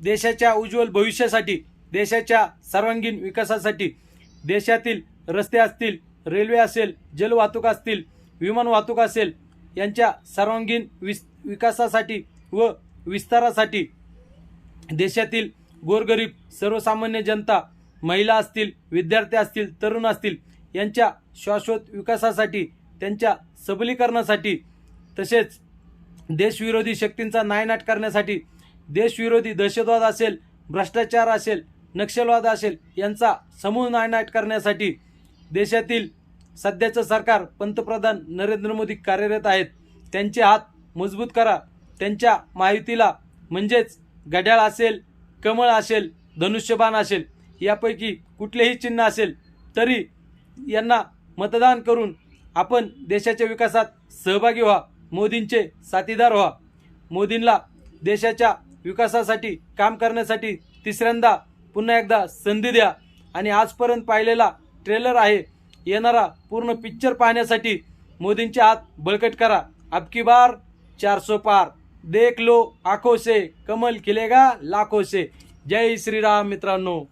देशाच्या उज्ज्वल भविष्यासाठी देशाच्या सर्वांगीण विकासासाठी देशातील रस्ते असतील रेल्वे असेल जलवाहतूक असतील विमान वाहतूक असेल यांच्या सर्वांगीण विस विकासासाठी व विस्तारासाठी देशातील गोरगरीब सर्वसामान्य जनता महिला असतील विद्यार्थी असतील तरुण असतील यांच्या शाश्वत विकासासाठी त्यांच्या सबलीकरणासाठी तसेच देशविरोधी शक्तींचा नायनाट करण्यासाठी देशविरोधी दहशतवाद असेल भ्रष्टाचार असेल नक्षलवाद असेल यांचा समूळ नायनाट करण्यासाठी देशातील सध्याचं सरकार पंतप्रधान नरेंद्र मोदी कार्यरत आहेत. त्यांचे हात मजबूत करा. त्यांच्या माहितीला म्हणजेच घड्याळ असेल कमळ असेल धनुष्यबाण असेल यापैकी कुठलेही चिन्ह असेल तरी यांना मतदान करून आपण देशाच्या विकासात सहभागी व्हा. मोदींचे साथीदार व्हा. मोदींना देशाच्या विकासासाठी काम करण्यासाठी तिसऱ्यांदा पुन्हा एकदा संधी द्या. आणि आजपर्यंत पाहिलेला ट्रेलर आहे. येणारा पूर्ण पिक्चर पाहण्यासाठी मोदींच्या हात बळकट करा. अबकी बार चार सो पार. देख लो आखो से कमल खिलेगा लाखो से. जय श्रीराम मित्रांनो.